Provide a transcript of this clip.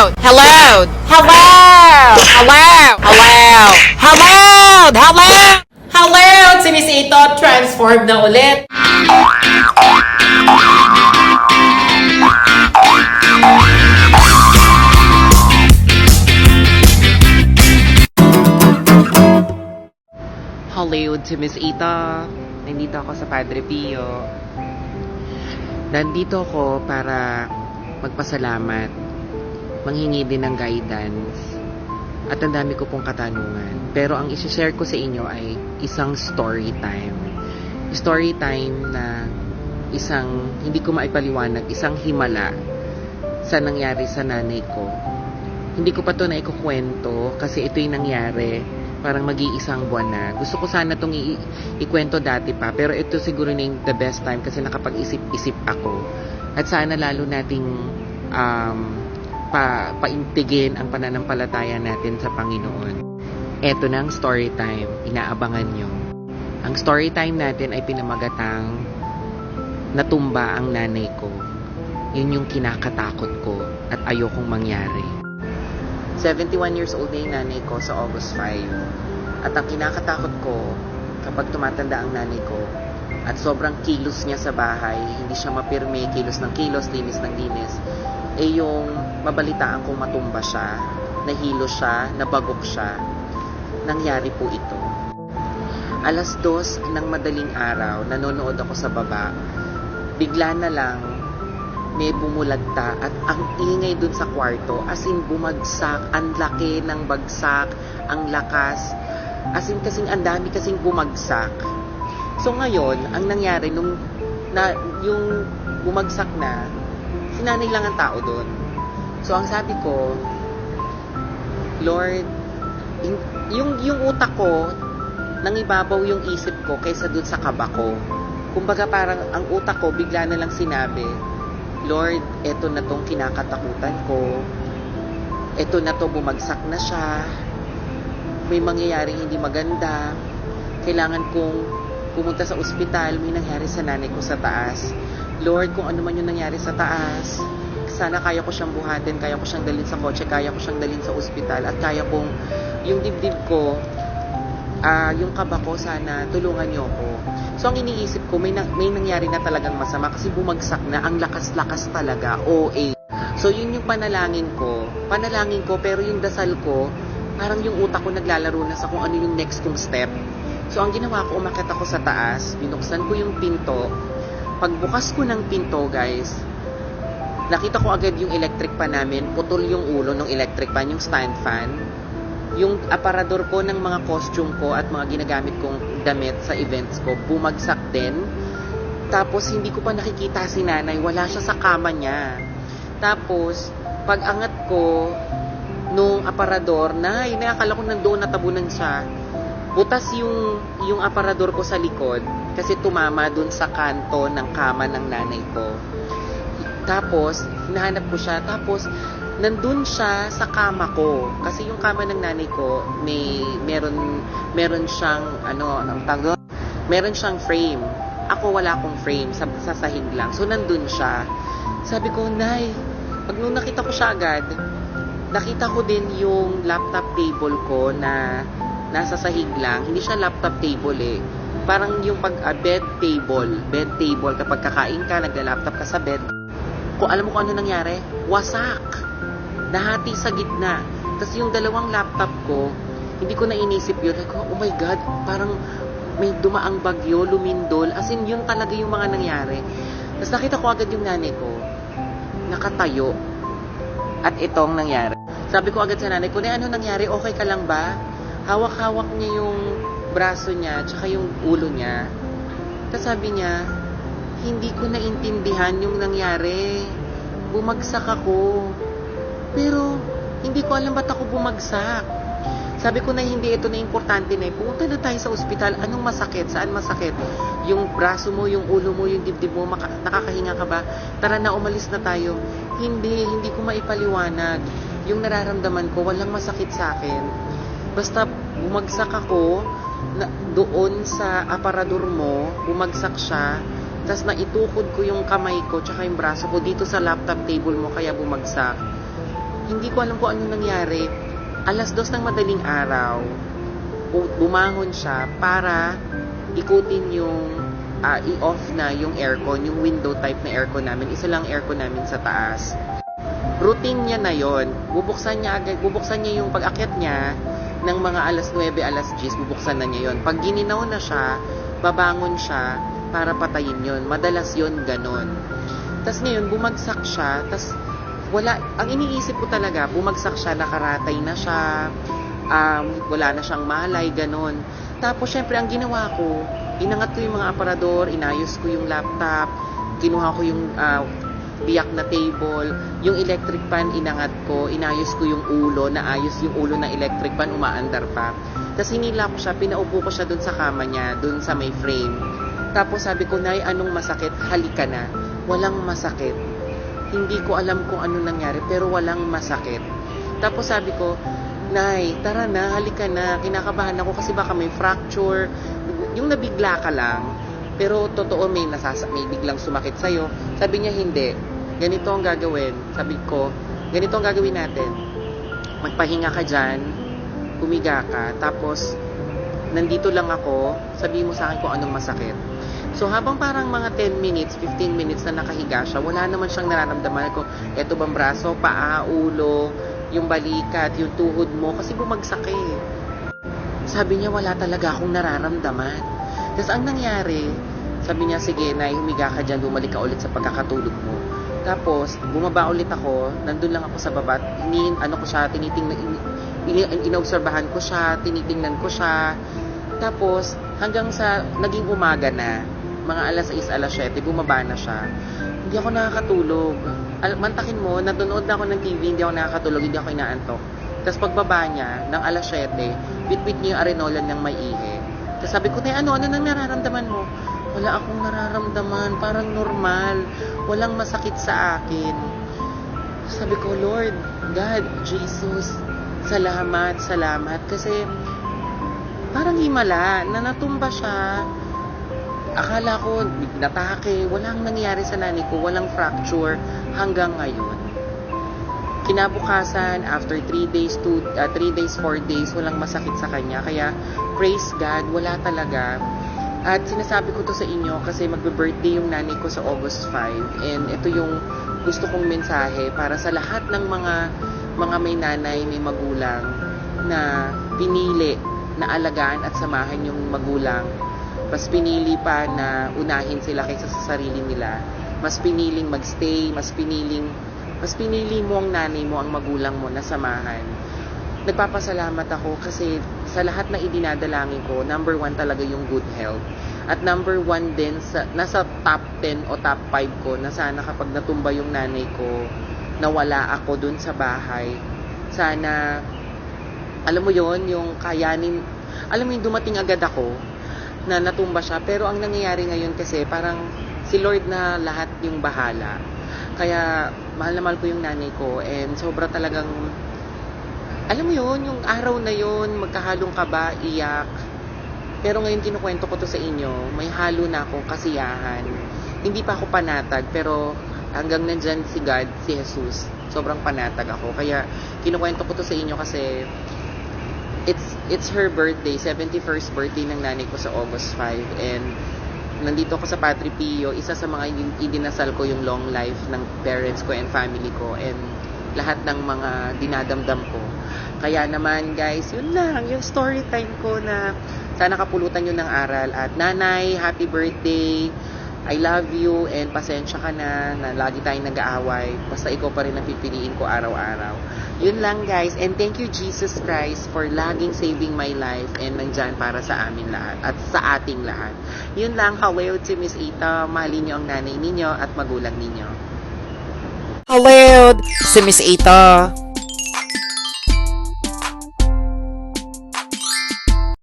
Hello! Hello! Hello! Hello! Hello! Hello! Hello! Hello! Si Miss Ito, transformed na ulit. Hollywood si Miss Ita. Nandito ako sa Padre Pio. Nandito ako para magpasalamat, manghingi din ng guidance, at ang dami ko pong katanungan. Pero ang isi-share ko sa inyo ay isang story time. Story time na isang, hindi ko maipaliwanag, isang himala sa nangyari sa nanay ko. Hindi ko pa to na ikukwento kasi ito yung nangyari parang mag-iisang buwan na. Gusto ko sana itong i- ikwento dati pa, pero ito siguro na yung the best time kasi nakapag-isip-isip ako. At sana lalo nating um, pa, paintigin ang pananampalataya natin sa Panginoon. Ito na ang story time, inaabangan nyo. Ang story time natin ay pinamagatang natumba ang nanay ko. Yun yung kinakatakot ko at ayokong mangyari. 71 years old na yung nanay ko sa August 5. At ang kinakatakot ko, kapag tumatanda ang nanay ko, at sobrang kilos niya sa bahay, hindi siya mapirme, kilos ng kilos, linis ng linis, eh yung mabalitaan kong matumba siya, nahilo siya, nabagok siya, nangyari po ito. Alas dos ng madaling araw, nanonood ako sa baba, bigla na lang, may bumulagta at ang ingay dun sa kwarto as in bumagsak ang laki ng bagsak ang lakas. As in kasing ang dami kasing bumagsak. So ngayon ang nangyari nung na, yung bumagsak na sinanay lang ang tao dun so ang sabi ko Lord yung, yung utak ko nangibabaw yung isip ko kaysa dun sa kaba ko kumbaga parang ang utak ko bigla na lang sinabi Lord, eto na tong kinakatakutan ko. Eto na to, bumagsak na siya. May mangyayaring hindi maganda. Kailangan kong pumunta sa ospital. May nangyari sa nanay ko sa taas. Lord, kung ano man yung nangyari sa taas, sana kaya ko siyang buhatin, kaya ko siyang dalhin sa kotse, kaya ko siyang dalhin sa ospital, at kaya kong yung dibdib ko, ah yung kaba ko, sana tulungan niyo ako. So, ang iniisip ko, may, na, may nangyari na talagang masama kasi bumagsak na, ang lakas-lakas talaga, OA. So, yun yung panalangin ko. Panalangin ko, pero yung dasal ko, parang yung utak ko naglalaro na sa kung ano yung next kong step. So, ang ginawa ko, umakit ako sa taas, binuksan ko yung pinto. Pagbukas ko ng pinto, guys, nakita ko agad yung electric pan namin, putol yung ulo ng electric pan, yung stand fan yung aparador ko ng mga costume ko at mga ginagamit kong damit sa events ko, bumagsak din. Tapos, hindi ko pa nakikita si nanay. Wala siya sa kama niya. Tapos, pag angat ko nung aparador, nay, nay, akala ko nandoon natabunan siya. Butas yung, yung aparador ko sa likod kasi tumama dun sa kanto ng kama ng nanay ko. Tapos, hinahanap ko siya. Tapos, nandun siya sa kama ko. Kasi yung kama ng nanay ko, may, meron, meron siyang, ano, ang tawag? Meron siyang frame. Ako wala akong frame, sa, sa sahig lang. So, nandun siya. Sabi ko, Nay, pag nung nakita ko siya agad, nakita ko din yung laptop table ko na nasa sahig lang. Hindi siya laptop table eh. Parang yung pag ah, bed table, bed table kapag kakain ka, nagla-laptop ka sa bed. Kung alam mo kung ano nangyari, wasak nahati sa gitna. Tapos yung dalawang laptop ko, hindi ko na inisip yun. Ako, oh my God, parang may dumaang bagyo, lumindol. As in, yun talaga yung mga nangyari. Tapos nakita ko agad yung nanay ko, nakatayo. At itong nangyari. Sabi ko agad sa nanay ko, ano nangyari? Okay ka lang ba? Hawak-hawak niya yung braso niya, tsaka yung ulo niya. Tapos sabi niya, hindi ko naintindihan yung nangyari. Bumagsak ako. Pero, hindi ko alam ba't ako bumagsak. Sabi ko na hindi ito na importante na pumunta na tayo sa ospital. Anong masakit? Saan masakit? Yung braso mo, yung ulo mo, yung dibdib mo, maka- nakakahinga ka ba? Tara na, umalis na tayo. Hindi, hindi ko maipaliwanag. Yung nararamdaman ko, walang masakit sa akin. Basta bumagsak ako na, doon sa aparador mo, bumagsak siya, tapos naitukod ko yung kamay ko tsaka yung braso ko dito sa laptop table mo kaya bumagsak hindi ko alam kung ano nangyari. Alas dos ng madaling araw, bu- bumangon siya para ikutin yung ah, i-off na yung aircon, yung window type na aircon namin. Isa lang aircon namin sa taas. Routine niya na yon. Bubuksan niya agad, bubuksan niya yung pag-akyat niya ng mga alas 9, alas 10, bubuksan na niya yon. Pag gininaw na siya, babangon siya para patayin yon. Madalas yon ganon. Tapos ngayon, bumagsak siya, tapos wala, ang iniisip ko talaga, bumagsak siya, nakaratay na siya, um, wala na siyang malay, ganon. Tapos, syempre, ang ginawa ko, inangat ko yung mga aparador, inayos ko yung laptop, kinuha ko yung ah, biyak na table, yung electric fan inangat ko, inayos ko yung ulo, naayos yung ulo ng electric fan, umaandar pa. Tapos hinila ko siya, pinaupo ko siya dun sa kama niya, dun sa may frame. Tapos sabi ko, Nay, anong masakit? Halika na. Walang masakit. Hindi ko alam kung ano nangyari, pero walang masakit. Tapos sabi ko, Nay, tara na, halika na. Kinakabahan ako kasi baka may fracture. Yung nabigla ka lang, pero totoo may, nasasa, may biglang sumakit sa'yo. Sabi niya, hindi. Ganito ang gagawin. Sabi ko, ganito ang gagawin natin. Magpahinga ka dyan, humiga ka, tapos nandito lang ako, sabi mo sa akin kung anong masakit. So habang parang mga 10 minutes, 15 minutes na nakahiga siya, wala naman siyang nararamdaman ko, eto bang braso, paa, ulo, yung balikat, yung tuhod mo, kasi bumagsak eh. Sabi niya, wala talaga akong nararamdaman. Tapos ang nangyari, sabi niya, sige, Nay, humiga ka dyan, bumalik ka ulit sa pagkakatulog mo. Tapos, bumaba ulit ako, nandun lang ako sa baba, ini, ano ko siya, tinitingnan, in, in, inaobserbahan ko siya, tinitingnan ko siya. Tapos, hanggang sa naging umaga na, mga alas 6, alas 7, bumaba na siya. Hindi ako nakakatulog. Al- mantakin mo, nanonood na ako ng TV, hindi ako nakakatulog, hindi ako inaantok. Tapos pagbaba niya, ng alas 7, bitbit niya yung arenolan ng may ihe. Tapos sabi ko, ano, ano nang nararamdaman mo? Wala akong nararamdaman, parang normal. Walang masakit sa akin. Sabi ko, Lord, God, Jesus, salamat, salamat. Kasi parang himala na natumba siya. Akala ko, natake, walang nangyari sa nanay ko, walang fracture hanggang ngayon. Kinabukasan, after 3 days, 2, 3 days, 4 days, walang masakit sa kanya. Kaya, praise God, wala talaga. At sinasabi ko to sa inyo kasi magbe-birthday yung nanay ko sa August 5 and ito yung gusto kong mensahe para sa lahat ng mga mga may nanay, may magulang na pinili na alagaan at samahan yung magulang. Mas pinili pa na unahin sila kaysa sa sarili nila. Mas piniling magstay, mas piniling mas pinili mo ang nanay mo, ang magulang mo na samahan nagpapasalamat ako kasi sa lahat na idinadalangin ko, number one talaga yung good health. At number one din, sa, nasa top 10 o top 5 ko, na sana kapag natumba yung nanay ko, nawala ako dun sa bahay. Sana, alam mo yon yung kayanin, alam mo yung dumating agad ako, na natumba siya. Pero ang nangyayari ngayon kasi, parang si Lord na lahat yung bahala. Kaya, mahal na mahal ko yung nanay ko and sobra talagang alam mo yun, yung araw na yun, magkahalong kaba, iyak. Pero ngayon kinukwento ko to sa inyo, may halo na akong kasiyahan. Hindi pa ako panatag, pero hanggang nandyan si God, si Jesus, sobrang panatag ako. Kaya kinukwento ko to sa inyo kasi it's it's her birthday, 71st birthday ng nanay ko sa August 5 and nandito ako sa Padre Pio, isa sa mga idin- idinasal ko yung long life ng parents ko and family ko and lahat ng mga dinadamdam ko. Kaya naman guys, yun lang, yung story time ko na sana kapulutan yun ng aral. At nanay, happy birthday. I love you and pasensya ka na na lagi tayong nag-aaway. Basta ikaw pa rin ang pipiliin ko araw-araw. Yun lang guys. And thank you Jesus Christ for laging saving my life and nandyan para sa amin lahat at sa ating lahat. Yun lang. Hello to Miss Ita. Mahalin niyo ang nanay ninyo at magulang ninyo. Hello, si Miss Ita.